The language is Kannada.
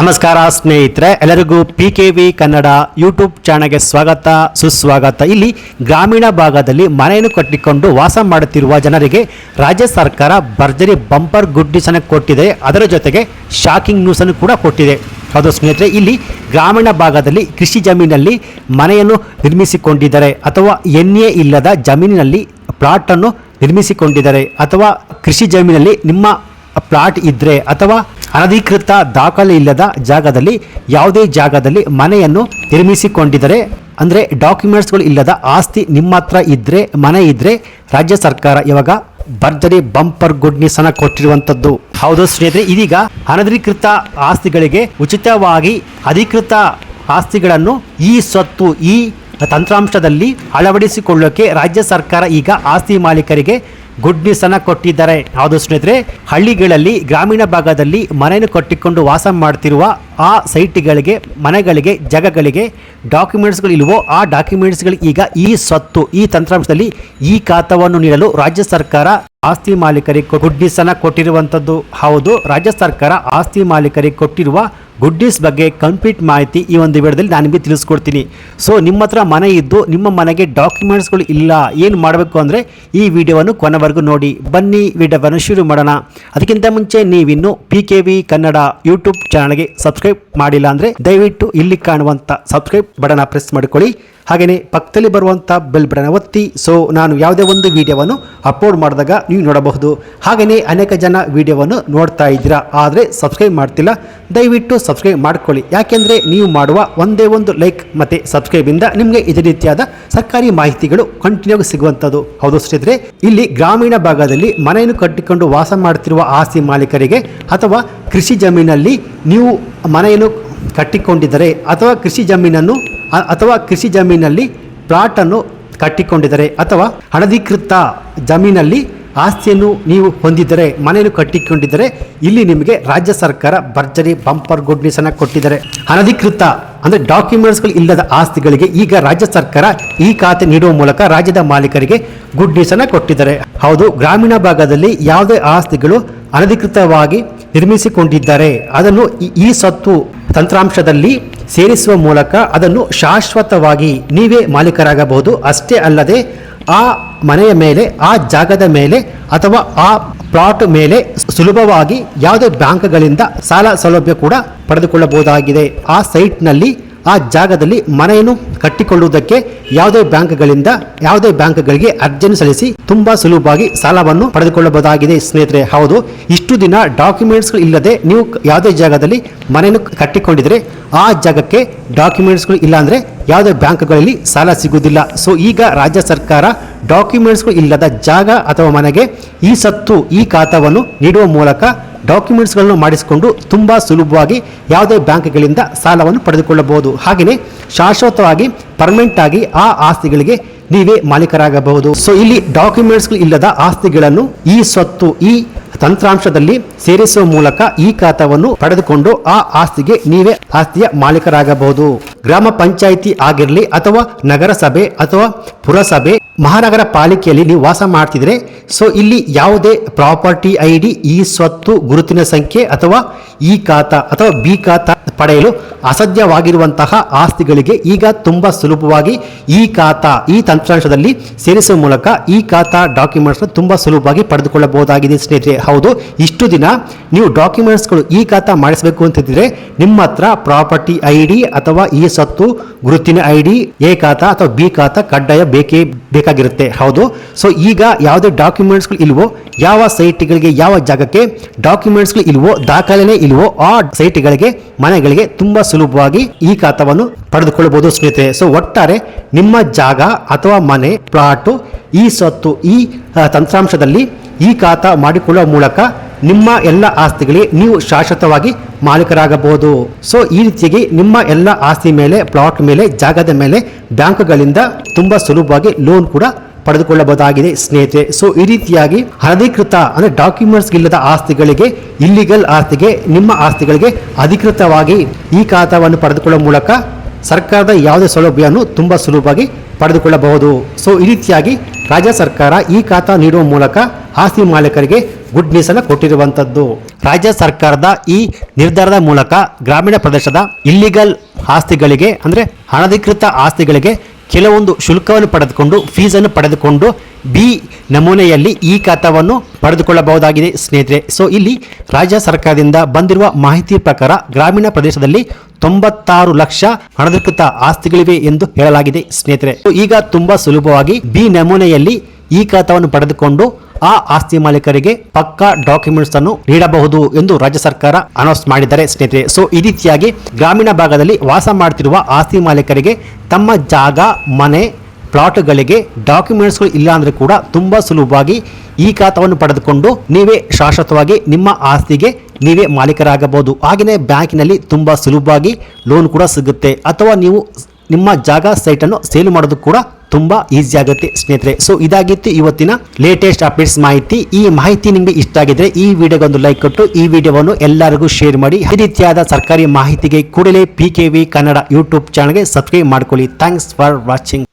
ನಮಸ್ಕಾರ ಸ್ನೇಹಿತರೆ, ಎಲ್ಲರಿಗೂ P K V Kannada YouTube ಚಾನಲ್ಗೆ ಸ್ವಾಗತ, ಸುಸ್ವಾಗತ. ಇಲ್ಲಿ ಗ್ರಾಮೀಣ ಭಾಗದಲ್ಲಿ ಮನೆಯನ್ನು ಕಟ್ಟಿಕೊಂಡು ವಾಸ ಮಾಡುತ್ತಿರುವ ಜನರಿಗೆ ರಾಜ್ಯ ಸರ್ಕಾರ ಭರ್ಜರಿ ಬಂಪರ್ ಗುಡ್ ಕೊಟ್ಟಿದೆ. ಅದರ ಜೊತೆಗೆ ಶಾಕಿಂಗ್ ನ್ಯೂಸನ್ನು ಕೂಡ ಕೊಟ್ಟಿದೆ. ಹೌದು ಸ್ನೇಹಿತರೆ, ಇಲ್ಲಿ ಗ್ರಾಮೀಣ ಭಾಗದಲ್ಲಿ ಕೃಷಿ ಜಮೀನಲ್ಲಿ ಮನೆಯನ್ನು ನಿರ್ಮಿಸಿಕೊಂಡಿದ್ದಾರೆ. ಅಥವಾ ಎಣ್ಣೆ ಇಲ್ಲದ ಜಮೀನಿನಲ್ಲಿ ಪ್ಲಾಟನ್ನು ನಿರ್ಮಿಸಿಕೊಂಡಿದ್ದಾರೆ. ಅಥವಾ ಕೃಷಿ ಜಮೀನಲ್ಲಿ ನಿಮ್ಮ ಪ್ಲಾಟ್ ಇದ್ದರೆ ಅಥವಾ ಅನಧಿಕೃತ ದಾಖಲೆ ಇಲ್ಲದ ಜಾಗದಲ್ಲಿ ಯಾವುದೇ ಜಾಗದಲ್ಲಿ ಮನೆಯನ್ನು ನಿರ್ಮಿಸಿಕೊಂಡಿದ್ದರೆ, ಅಂದರೆ ಡಾಕ್ಯುಮೆಂಟ್ಸ್ಗಳು ಇಲ್ಲದ ಆಸ್ತಿ ನಿಮ್ಮ ಹತ್ರ ಇದ್ದರೆ ಮನೆ ಇದ್ದರೆ ರಾಜ್ಯ ಸರ್ಕಾರ ಇವಾಗ ಭರ್ಜರಿ ಬಂಪರ್ ಗುಡ್ ನ್ಯೂಸ್ ಅನ್ನ ಕೊಟ್ಟಿರುವಂತದ್ದು ಹೌದು ಸ್ನೇಹಿತರೆ, ಇದೀಗ ಅನಧಿಕೃತ ಆಸ್ತಿಗಳಿಗೆ ಉಚಿತವಾಗಿ ಅಧಿಕೃತ ಆಸ್ತಿಗಳನ್ನು ಈ ಸ್ವತ್ತು ಈ ತಂತ್ರಾಂಶದಲ್ಲಿ ಅಳವಡಿಸಿಕೊಳ್ಳೋಕೆ ರಾಜ್ಯ ಸರ್ಕಾರ ಈಗ ಆಸ್ತಿ ಮಾಲೀಕರಿಗೆ ಗುಡ್ ನ್ಯೂಸ್ ಕೊಟ್ಟಿದ್ದಾರೆ. ಹೌದು ಸ್ನೇಹಿತರೆ, ಹಳ್ಳಿಗಳಲ್ಲಿ, ಗ್ರಾಮೀಣ ಭಾಗದಲ್ಲಿ ಮನೆಯನ್ನು ಕಟ್ಟಿಕೊಂಡು ವಾಸ ಮಾಡ್ತಿರುವ ಆ ಸೈಟ್ಗಳಿಗೆ, ಮನೆಗಳಿಗೆ, ಜಾಗಗಳಿಗೆ ಡಾಕ್ಯುಮೆಂಟ್ಸ್ಗಳು ಇಲ್ವೋ, ಆ ಡಾಕ್ಯುಮೆಂಟ್ಸ್ಗಳು ಈಗ ಈ ಸ್ವತ್ತು ಈ ತಂತ್ರಾಂಶದಲ್ಲಿ ಈ ಖಾತವನ್ನು ನೀಡಲು ರಾಜ್ಯ ಸರ್ಕಾರ ಆಸ್ತಿ ಮಾಲೀಕರಿಗೆ ಗುಡ್ ನ್ಯೂಸ್ ಅನ್ನ ಕೊಟ್ಟಿರುವಂಥದ್ದು. ಹೌದು, ರಾಜ್ಯ ಸರ್ಕಾರ ಆಸ್ತಿ ಮಾಲೀಕರಿಗೆ ಕೊಟ್ಟಿರುವ ಗುಡ್ ನ್ಯೂಸ್ ಬಗ್ಗೆ ಕಂಪ್ಲೀಟ್ ಮಾಹಿತಿ ಈ ಒಂದು ವಿಡಿಯೋದಲ್ಲಿ ನಾನು ನಿಮಗೆ ತಿಳಿಸ್ಕೊಡ್ತೀನಿ. ಸೊ ನಿಮ್ಮ ಹತ್ರ ಮನೆ ಇದ್ದು, ನಿಮ್ಮ ಮನೆಗೆ ಡಾಕ್ಯುಮೆಂಟ್ಸ್ಗಳು ಇಲ್ಲ, ಏನು ಮಾಡಬೇಕು ಅಂದರೆ ಈ ವಿಡಿಯೋವನ್ನು ಕೊನೆವರೆಗೂ ನೋಡಿ. ಬನ್ನಿ, ವಿಡಿಯೋವನ್ನು ಶುರು ಮಾಡೋಣ. ಅದಕ್ಕಿಂತ ಮುಂಚೆ ನೀವಿನ್ನು P K V Kannada YouTube ಚಾನಲ್ಗೆ ಸಬ್ಸ್ಕ್ರೈಬ್ ಮಾಡಿಲ್ಲ ಅಂದರೆ ದಯವಿಟ್ಟು ಇಲ್ಲಿ ಕಾಣುವಂಥ ಸಬ್ಸ್ಕ್ರೈಬ್ ಬಟನ್ ಪ್ರೆಸ್ ಮಾಡಿಕೊಳ್ಳಿ. ಹಾಗೆಯೇ ಪಕ್ಕದಲ್ಲಿ ಬರುವಂಥ ಬೆಲ್ ಬಟನ್ ಒತ್ತಿ. ಸೊ ನಾನು ಯಾವುದೇ ಒಂದು ವಿಡಿಯೋವನ್ನು ಅಪ್ಲೋಡ್ ಮಾಡಿದಾಗ ನೀವು ನೋಡಬಹುದು. ಹಾಗೆಯೇ ಅನೇಕ ಜನ ವಿಡಿಯೋವನ್ನು ನೋಡ್ತಾ ಇದ್ದೀರಾ. ಆದರೆ ಸಬ್ಸ್ಕ್ರೈಬ್ ಮಾಡ್ತಿಲ್ಲ. ದಯವಿಟ್ಟು ಸಬ್ಸ್ಕ್ರೈಬ್ ಮಾಡ್ಕೊಳ್ಳಿ. ಯಾಕೆಂದರೆ ನೀವು ಮಾಡುವ ಒಂದೇ ಒಂದು ಲೈಕ್ ಮತ್ತು ಸಬ್ಸ್ಕ್ರೈಬಿಂದ ನಿಮಗೆ ಇದೇ ರೀತಿಯಾದ ಸರ್ಕಾರಿ ಮಾಹಿತಿಗಳು ಕಂಟಿನ್ಯೂ ಸಿಗುವಂಥದ್ದು ಹೌದು ಸ್ನೇಹಿತರೆ, ಇಲ್ಲಿ ಗ್ರಾಮೀಣ ಭಾಗದಲ್ಲಿ ಮನೆಯನ್ನು ಕಟ್ಟಿಕೊಂಡು ವಾಸ ಮಾಡ್ತಿರುವ ಆಸ್ತಿ ಮಾಲೀಕರಿಗೆ ಅಥವಾ ಕೃಷಿ ಜಮೀನಲ್ಲಿ ನೀವು ಮನೆಯನ್ನು ಕಟ್ಟಿಕೊಂಡಿದ್ದರೆ ಅಥವಾ ಕೃಷಿ ಜಮೀನನ್ನು ಅಥವಾ ಕೃಷಿ ಜಮೀನಲ್ಲಿ ಪ್ಲಾಟನ್ನು ಕಟ್ಟಿಕೊಂಡಿದ್ದರೆ ಅಥವಾ ಅನಧಿಕೃತ ಜಮೀನಲ್ಲಿ ಆಸ್ತಿಯನ್ನು ನೀವು ಹೊಂದಿದ್ದರೆ, ಮನೆಯನ್ನು ಕಟ್ಟಿಕೊಂಡಿದ್ದರೆ, ಇಲ್ಲಿ ನಿಮಗೆ ರಾಜ್ಯ ಸರ್ಕಾರ ಭರ್ಜರಿ ಬಂಪರ್ ಗುಡ್ ಅನ್ನು ಕೊಟ್ಟಿದ್ದಾರೆ. ಅನಧಿಕೃತ ಅಂದರೆ ಡಾಕ್ಯುಮೆಂಟ್ಸ್ಗಳು ಇಲ್ಲದ ಆಸ್ತಿಗಳಿಗೆ ಈಗ ರಾಜ್ಯ ಸರ್ಕಾರ ಈ ಖಾತೆ ನೀಡುವ ಮೂಲಕ ರಾಜ್ಯದ ಮಾಲೀಕರಿಗೆ ಗುಡ್ ಅನ್ನು ಕೊಟ್ಟಿದ್ದಾರೆ. ಹೌದು, ಗ್ರಾಮೀಣ ಭಾಗದಲ್ಲಿ ಯಾವುದೇ ಆಸ್ತಿಗಳು ಅನಧಿಕೃತವಾಗಿ ನಿರ್ಮಿಸಿಕೊಂಡಿದ್ದಾರೆ. ಅದನ್ನು ಈ ಸತ್ತು ತಂತ್ರಾಂಶದಲ್ಲಿ ಸೇರಿಸುವ ಮೂಲಕ ಅದನ್ನು ಶಾಶ್ವತವಾಗಿ ನೀವೇ ಮಾಲೀಕರಾಗಬಹುದು. ಅಷ್ಟೇ ಅಲ್ಲದೆ, ಆ ಮನೆಯ ಮೇಲೆ, ಆ ಜಾಗದ ಮೇಲೆ ಅಥವಾ ಆ ಪ್ಲಾಟ್ ಮೇಲೆ ಸುಲಭವಾಗಿ ಯಾವುದೇ ಬ್ಯಾಂಕ್ಗಳಿಂದ ಸಾಲ ಸೌಲಭ್ಯ ಕೂಡ ಪಡೆದುಕೊಳ್ಳಬಹುದಾಗಿದೆ. ಆ ಸೈಟ್ನಲ್ಲಿ ಆ ಜಾಗದಲ್ಲಿ ಮನೆಯನ್ನು ಕಟ್ಟಿಕೊಳ್ಳುವುದಕ್ಕೆ ಯಾವುದೇ ಬ್ಯಾಂಕ್ಗಳಿಂದ ಯಾವುದೇ ಬ್ಯಾಂಕ್ಗಳಿಗೆ ಅರ್ಜಿಯನ್ನು ಸಲ್ಲಿಸಿ ತುಂಬಾ ಸುಲಭವಾಗಿ ಸಾಲವನ್ನು ಪಡೆದುಕೊಳ್ಳಬಹುದಾಗಿದೆ. ಸ್ನೇಹಿತರೆ, ಹೌದು, ಇಷ್ಟು ದಿನ ಡಾಕ್ಯುಮೆಂಟ್ಸ್ಗಳು ಇಲ್ಲದೆ ನೀವು ಯಾವುದೇ ಜಾಗದಲ್ಲಿ ಮನೆಯನ್ನು ಕಟ್ಟಿಕೊಂಡಿದ್ರೆ ಆ ಜಾಗಕ್ಕೆ ಡಾಕ್ಯುಮೆಂಟ್ಸ್ಗಳು ಇಲ್ಲ ಯಾವುದೇ ಬ್ಯಾಂಕ್ಗಳಲ್ಲಿ ಸಾಲ ಸಿಗುವುದಿಲ್ಲ. ಸೊ, ಈಗ ರಾಜ್ಯ ಸರ್ಕಾರ ಡಾಕ್ಯುಮೆಂಟ್ಸ್ಗಳು ಇಲ್ಲದ ಜಾಗ ಅಥವಾ ಮನೆಗೆ ಈ ಸತ್ತು, ಈ ಖಾತಾವನ್ನು ನೀಡುವ ಮೂಲಕ ಡಾಕ್ಯುಮೆಂಟ್ಸ್ಗಳನ್ನು ಮಾಡಿಸಿಕೊಂಡು ತುಂಬ ಸುಲಭವಾಗಿ ಯಾವುದೇ ಬ್ಯಾಂಕ್ಗಳಿಂದ ಸಾಲವನ್ನು ಪಡೆದುಕೊಳ್ಳಬಹುದು. ಹಾಗೆಯೇ ಶಾಶ್ವತವಾಗಿ ಪರ್ಮನೆಂಟ್ ಆಗಿ ಆ ಆಸ್ತಿಗಳಿಗೆ ನೀವೇ ಮಾಲೀಕರಾಗಬಹುದು. ಸೊ ಇಲ್ಲಿ ಡಾಕ್ಯುಮೆಂಟ್ಸ್ಗಳು ಇಲ್ಲದ ಆಸ್ತಿಗಳನ್ನು ಈ ಸ್ವತ್ತು, ಈ ತಂತ್ರಾಂಶದಲ್ಲಿ ಸೇರಿಸುವ ಮೂಲಕ ಈ ಖಾತಾವನ್ನು ಪಡೆದುಕೊಂಡು ಆ ಆಸ್ತಿಗೆ ನೀವೇ ಆಸ್ತಿಯ ಮಾಲೀಕರಾಗಬಹುದು. ಗ್ರಾಮ ಪಂಚಾಯಿತಿ ಆಗಿರಲಿ ಅಥವಾ ನಗರಸಭೆ ಅಥವಾ ಪುರಸಭೆ, ಮಹಾನಗರ ಪಾಲಿಕೆಯಲ್ಲಿ ನೀವು ವಾಸ ಮಾಡ್ತಿದ್ರೆ ಸೊ ಇಲ್ಲಿ ಯಾವುದೇ ಪ್ರಾಪರ್ಟಿ ಐ ಡಿ ಈ ಸ್ವತ್ತು ಗುರುತಿನ ಸಂಖ್ಯೆ ಅಥವಾ ಈ ಖಾತಾ ಅಥವಾ ಬಿ ಖಾತಾ ಪಡೆಯಲು ಅಸಾಧ್ಯವಾಗಿರುವಂತಹ ಆಸ್ತಿಗಳಿಗೆ ಈಗ ತುಂಬಾ ಸುಲಭವಾಗಿ ಈ ಖಾತಾ, ಈ ತಂತ್ರಾಂಶದಲ್ಲಿ ಸೇರಿಸುವ ಮೂಲಕ ಈ ಖಾತಾ ಡಾಕ್ಯುಮೆಂಟ್ಸ್ ತುಂಬಾ ಸುಲಭವಾಗಿ ಪಡೆದುಕೊಳ್ಳಬಹುದಾಗಿದೆ ಸ್ನೇಹಿತರೆ. ಹೌದು, ಇಷ್ಟು ದಿನ ನೀವು ಡಾಕ್ಯುಮೆಂಟ್ಸ್ಗಳು ಈ ಖಾತಾ ಮಾಡಿಸಬೇಕು ಅಂತಿದ್ರೆ ನಿಮ್ಮ ಹತ್ರ ಪ್ರಾಪರ್ಟಿ ಐ ಅಥವಾ ಈ ಸತ್ತು ಗುರುತಿನ ಐ ಡಿ ಎ ಖಾತಾ ಅಥವಾ ಬಿ ಖಾತಾ ಕಡ್ಡಾಯ ಬೇಕೇ ಬೇಕಾಗಿರುತ್ತೆ. ಹೌದು? ಸೊ ಈಗ ಯಾವುದೇ ಡಾಕ್ಯುಮೆಂಟ್ಸ್ಗಳು ಇಲ್ವೋ, ಯಾವ ಸೈಟ್ಗಳಿಗೆ, ಯಾವ ಜಾಗಕ್ಕೆ ಡಾಕ್ಯುಮೆಂಟ್ಸ್ಗಳು ಇಲ್ವೋ, ದಾಖಲೆನೇ ಇಲ್ವೋ, ಆ ಸೈಟ್ಗಳಿಗೆ, ಮನೆಗಳಿಗೆ ತುಂಬ ಸುಲಭವಾಗಿ ಈ ಖಾತಾವನ್ನು ಪಡೆದುಕೊಳ್ಳಬಹುದು ಸ್ನೇಹಿತರೆ. ಸೊ ಒಟ್ಟಾರೆ ನಿಮ್ಮ ಜಾಗ ಅಥವಾ ಮನೆ, ಪ್ಲಾಟು, ಈ ಸ್ವತ್ತು ಈ ತಂತ್ರಾಂಶದಲ್ಲಿ ಈ ಖಾತಾ ಮಾಡಿಕೊಳ್ಳುವ ಮೂಲಕ ನಿಮ್ಮ ಎಲ್ಲ ಆಸ್ತಿಗಳಿಗೆ ನೀವು ಶಾಶ್ವತವಾಗಿ ಮಾಲೀಕರಾಗಬಹುದು. ಸೊ ಈ ರೀತಿಯಾಗಿ ನಿಮ್ಮ ಎಲ್ಲ ಆಸ್ತಿ ಮೇಲೆ ಪ್ಲಾಟ್ ಮೇಲೆ, ಜಾಗದ ಮೇಲೆ ಬ್ಯಾಂಕ್ಗಳಿಂದ ತುಂಬಾ ಸುಲಭವಾಗಿ ಲೋನ್ ಕೂಡ ಪಡೆದುಕೊಳ್ಳಬಹುದಾಗಿದೆ ಸ್ನೇಹಿತರೆ. ಸೊ ಈ ರೀತಿಯಾಗಿ ಅನಧಿಕೃತ ಅಂದರೆ ಡಾಕ್ಯುಮೆಂಟ್ಸ್ ಇಲ್ಲದ ಆಸ್ತಿಗಳಿಗೆ ಇಲ್ಲಿಗಲ್ ಆಸ್ತಿಗೆ, ನಿಮ್ಮ ಆಸ್ತಿಗಳಿಗೆ ಅಧಿಕೃತವಾಗಿ ಈ ಖಾತಾವನ್ನು ಪಡೆದುಕೊಳ್ಳುವ ಮೂಲಕ ಸರ್ಕಾರದ ಯಾವುದೇ ಸೌಲಭ್ಯವನ್ನು ತುಂಬ ಸುಲಭವಾಗಿ ಪಡೆದುಕೊಳ್ಳಬಹುದು. ಸೊ ಈ ರೀತಿಯಾಗಿ ರಾಜ್ಯ ಸರ್ಕಾರ ಈ ಖಾತಾ ನೀಡುವ ಮೂಲಕ ಆಸ್ತಿ ಮಾಲೀಕರಿಗೆ ಗುಡ್ ನ್ಯೂಸ್ ಅನ್ನು ಕೊಟ್ಟಿರುವಂತದ್ದು. ರಾಜ್ಯ ಸರ್ಕಾರದ ಈ ನಿರ್ಧಾರದ ಮೂಲಕ ಗ್ರಾಮೀಣ ಪ್ರದೇಶದ ಇಲ್ಲಿಗಲ್ ಆಸ್ತಿಗಳಿಗೆ, ಅಂದ್ರೆ ಅನಧಿಕೃತ ಆಸ್ತಿಗಳಿಗೆ ಕೆಲವೊಂದು ಶುಲ್ಕವನ್ನು ಪಡೆದುಕೊಂಡು ಫೀಸನ್ನು ಪಡೆದುಕೊಂಡು ಬಿ ನಮೂನೆಯಲ್ಲಿ ಈ ಖಾತಾವನ್ನು ಪಡೆದುಕೊಳ್ಳಬಹುದಾಗಿದೆ ಸ್ನೇಹಿತರೆ. ಸೊ ಇಲ್ಲಿ ರಾಜ್ಯ ಸರ್ಕಾರದಿಂದ ಬಂದಿರುವ ಮಾಹಿತಿ ಪ್ರಕಾರ ಗ್ರಾಮೀಣ ಪ್ರದೇಶದಲ್ಲಿ ತೊಂಬತ್ತಾರು ಲಕ್ಷ ಅನಧಿಕೃತ ಆಸ್ತಿಗಳಿವೆ ಎಂದು ಹೇಳಲಾಗಿದೆ ಸ್ನೇಹಿತರೆ. ಈಗ ತುಂಬಾ ಸುಲಭವಾಗಿ ಬಿ ನಮೂನೆಯಲ್ಲಿ ಈ ಖಾತಾವನ್ನು ಪಡೆದುಕೊಂಡು ಆ ಆಸ್ತಿ ಮಾಲೀಕರಿಗೆ ಪಕ್ಕಾ ಡಾಕ್ಯುಮೆಂಟ್ಸ್ ಅನ್ನು ನೀಡಬಹುದು ಎಂದು ರಾಜ್ಯ ಸರ್ಕಾರ ಅನೌನ್ಸ್ ಮಾಡಿದ್ದಾರೆ ಸ್ನೇಹಿತರೆ. ಸೊ ಈ ರೀತಿಯಾಗಿ ಗ್ರಾಮೀಣ ಭಾಗದಲ್ಲಿ ವಾಸ ಮಾಡ್ತಿರುವ ಆಸ್ತಿ ಮಾಲೀಕರಿಗೆ ತಮ್ಮ ಜಾಗ, ಮನೆ ಪ್ಲಾಟ್ಗಳಿಗೆ ಡಾಕ್ಯುಮೆಂಟ್ಸ್ಗಳು ಇಲ್ಲ ಅಂದರೆ ಕೂಡ ತುಂಬ ಸುಲಭವಾಗಿ ಈ ಖಾತವನ್ನು ಪಡೆದುಕೊಂಡು ನೀವೇ ಶಾಶ್ವತವಾಗಿ ನಿಮ್ಮ ಆಸ್ತಿಗೆ ನೀವೇ ಮಾಲೀಕರಾಗಬಹುದು. ಹಾಗೆಯೇ ಬ್ಯಾಂಕಿನಲ್ಲಿ ತುಂಬ ಸುಲಭವಾಗಿ ಲೋನ್ ಕೂಡ ಸಿಗುತ್ತೆ. ಅಥವಾ ನೀವು ನಿಮ್ಮ ಜಾಗ ಸೈಟನ್ನು ಸೇಲ್ ಮಾಡೋದು ಕೂಡ ತುಂಬ ಈಸಿ ಆಗುತ್ತೆ, ಸ್ನೇಹಿತರೆ. ಸೊ ಇದಾಗಿತ್ತು ಇವತ್ತಿನ ಲೇಟೆಸ್ಟ್ ಅಪ್ಡೇಟ್ಸ್ ಮಾಹಿತಿ. ಈ ಮಾಹಿತಿ ನಿಮಗೆ ಇಷ್ಟ ಆಗಿದ್ರೆ ಈ ವಿಡಿಯೋಗೆ ಒಂದು ಲೈಕ್ ಕೊಟ್ಟು ಈ ವಿಡಿಯೋವನ್ನು ಎಲ್ಲರಿಗೂ ಶೇರ್ ಮಾಡಿ. ಈ ರೀತಿಯಾದ ಸರ್ಕಾರಿ ಮಾಹಿತಿಗೆ ಕೂಡಲೇ P K V Kannada YouTube ಚಾನಲ್ಗೆ ಸಬ್ಸ್ಕ್ರೈಬ್ ಮಾಡ್ಕೊಳ್ಳಿ. Thanks for watching